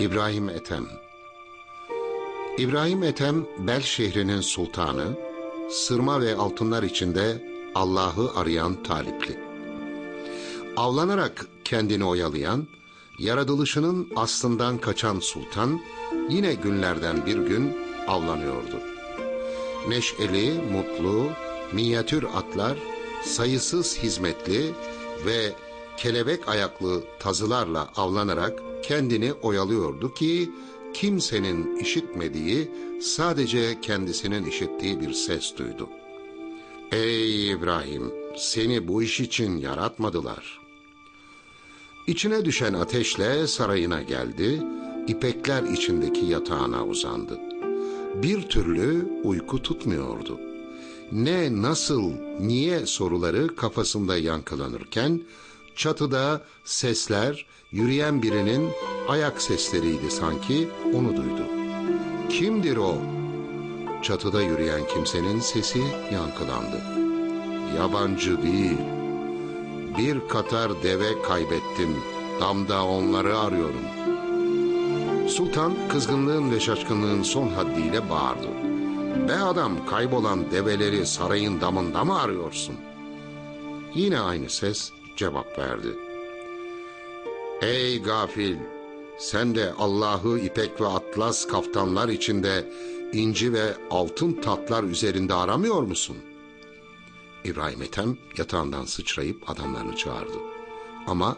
İbrahim Ethem İbrahim Ethem, Bel şehrinin sultanı, sırma ve altınlar içinde Allah'ı arayan talipli. Avlanarak kendini oyalayan, yaratılışının aslından kaçan sultan, yine günlerden bir gün avlanıyordu. Neşeli, mutlu, minyatür atlar, sayısız hizmetli ve kelebek ayaklı tazılarla avlanarak kendini oyalıyordu ki kimsenin işitmediği sadece kendisinin işittiği bir ses duydu. Ey İbrahim seni bu iş için yaratmadılar. İçine düşen ateşle sarayına geldi, ipekler içindeki yatağına uzandı. Bir türlü uyku tutmuyordu. Ne, nasıl, niye soruları kafasında yankılanırken çatıda sesler yürüyen birinin ayak sesleriydi sanki onu duydu. Kimdir o? Çatıda yürüyen kimsenin sesi yankılandı. Yabancı değil. Bir katar deve kaybettim. Damda onları arıyorum. Sultan kızgınlığın ve şaşkınlığın son haddiyle bağırdı. Be adam kaybolan develeri sarayın damında mı arıyorsun? Yine aynı ses cevap verdi. Ey gafil! Sen de Allah'ı ipek ve atlas kaftanlar içinde inci ve altın tatlar üzerinde aramıyor musun? İbrahim Ethem yatağından sıçrayıp adamlarını çağırdı. Ama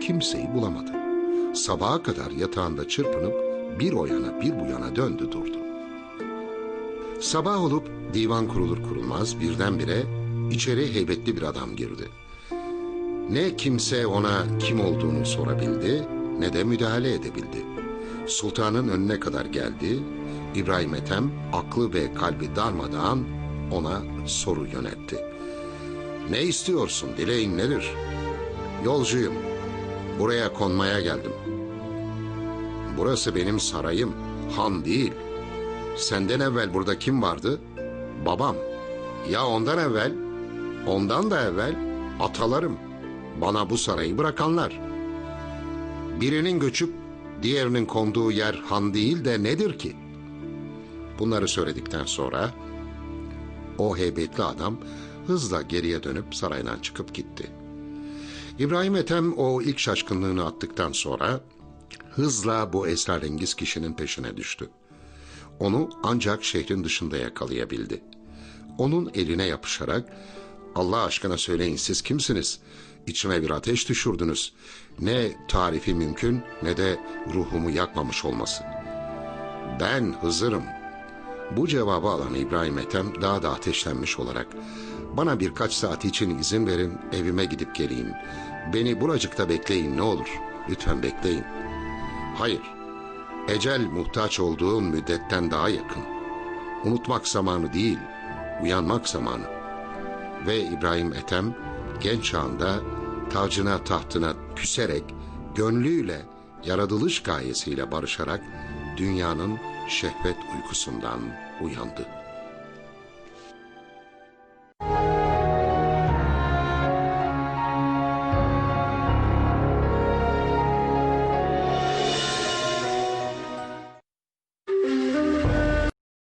kimseyi bulamadı. Sabaha kadar yatağında çırpınıp bir o yana bir bu yana döndü durdu. Sabah olup divan kurulur kurulmaz birdenbire içeri heybetli bir adam girdi. Ne kimse ona kim olduğunu sorabildi ne de müdahale edebildi. Sultanın önüne kadar geldi. İbrahim Ethem aklı ve kalbi darmadağın ona soru yöneltti. Ne istiyorsun dileğin nedir? Yolcuyum. Buraya konmaya geldim. Burası benim sarayım. Han değil. Senden evvel burada kim vardı? Babam. Ya ondan evvel? Ondan da evvel atalarım. Bana bu sarayı bırakanlar. Birinin göçüp diğerinin konduğu yer han değil de nedir ki? Bunları söyledikten sonra o heybetli adam hızla geriye dönüp saraydan çıkıp gitti. İbrahim Ethem o ilk şaşkınlığını attıktan sonra hızla bu esrarengiz kişinin peşine düştü. Onu ancak şehrin dışında yakalayabildi. Onun eline yapışarak Allah aşkına söyleyin siz kimsiniz? İçime bir ateş düşürdünüz. Ne tarifi mümkün ne de ruhumu yakmamış olması. Ben Hızır'ım. Bu cevabı alan İbrahim Ethem daha da ateşlenmiş olarak bana birkaç saat için izin verin evime gidip geleyim. Beni buracıkta bekleyin ne olur. Lütfen bekleyin. Hayır. Ecel muhtaç olduğun müddetten daha yakın. Unutmak zamanı değil, uyanmak zamanı. Ve İbrahim Ethem genç çağında tacına tahtına küserek, gönlüyle, yaratılış gayesiyle barışarak dünyanın şehvet uykusundan uyandı.''